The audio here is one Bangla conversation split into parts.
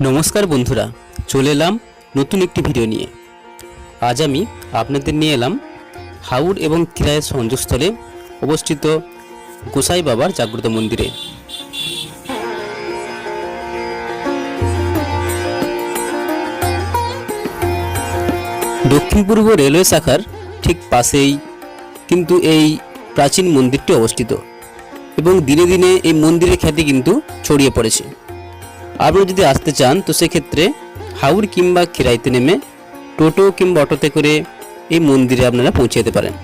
নমস্কার বন্ধুরা, চলে এলাম নতুন একটি ভিডিও নিয়ে। আজ আমি আপনাদের নিয়ে এলাম হাউড় এবং কিরায়ের সংযোগস্থলে অবস্থিত গোসাই বাবার জাগ্রত মন্দিরে। দক্ষিণ পূর্ব রেলওয়ে শাখার ঠিক পাশেই কিন্তু এই প্রাচীন মন্দিরটি অবস্থিত এবং দিনে দিনে এই মন্দিরের খ্যাতি কিন্তু ছড়িয়ে পড়েছে। আপনি যদি আসতে চান, তো সেক্ষেত্রে হাউড় কিংবা খিরাইতে নেমে টোটো কিংবা অটোতে করে এই মন্দিরে আপনারা পৌঁছে যেতে পারেন।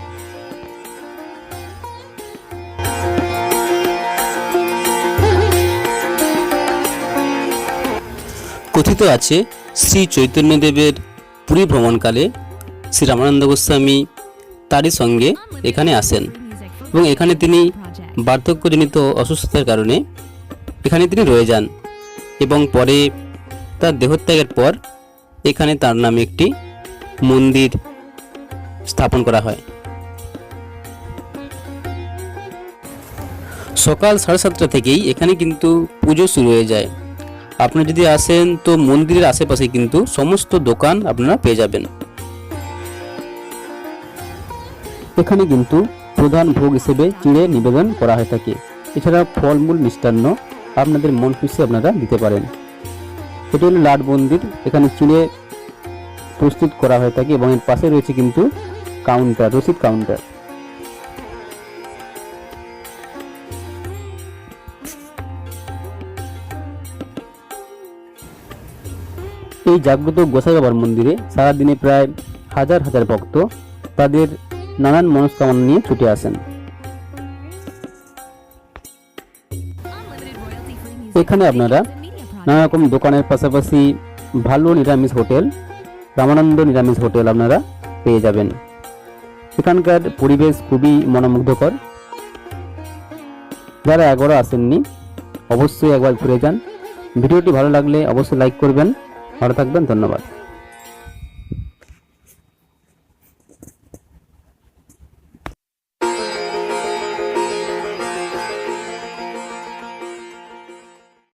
কথিত আছে, শ্রী চৈতন্যদেবের পুরী ভ্রমণকালে শ্রী রামানন্দ গোস্বামী তারই সঙ্গে এখানে আসেন এবং এখানে তিনি বার্ধক্যজনিত অসুস্থতার কারণে এখানে তিনি রয়ে যান। এবং পরে তার দেহত্যাগের পর এখানে তার নামে একটি মন্দির স্থাপন করা হয়। সকাল সাড়ে সাতটা থেকেই এখানে কিন্তু পুজো শুরু হয়ে যায়। আপনি যদি আসেন তো মন্দিরের আশেপাশে কিন্তু সমস্ত দোকান আপনারা পেয়ে যাবেন। এখানে কিন্তু প্রধান ভোগ হিসেবে চিড়ে নিবেদন করা হয়ে থাকে। এছাড়া ফলমূল মিষ্টান্ন আপনাদের মন খুশি আপনারা দিতে পারেন। এটি হলো লাট মন্দির। এখানে চিড়ে প্রস্তুত করা হয়ে থাকে এবং এর পাশে রয়েছে কিন্তু কাউন্টার, রসিদ কাউন্টার। এই জাগ্রত গোসাই বাবার মন্দিরে সারাদিনে প্রায় হাজার হাজার ভক্ত তাদের নানান মনস্কামনা নিয়ে ছুটে আসেন। এখানে আপনারা নানা রকম দোকানের পাশাপাশি ভালো নিরামিষ হোটেল, রামানন্দ নিরামিষ হোটেল আপনারা পেয়ে যাবেন। এখানকার পরিবেশ খুবই মনোমুগ্ধকর। যারা একবারও আসেননি, অবশ্যই একবার ঘুরে যান। ভিডিওটি ভালো লাগলে অবশ্যই লাইক করবেন। ভালো থাকবেন, ধন্যবাদ।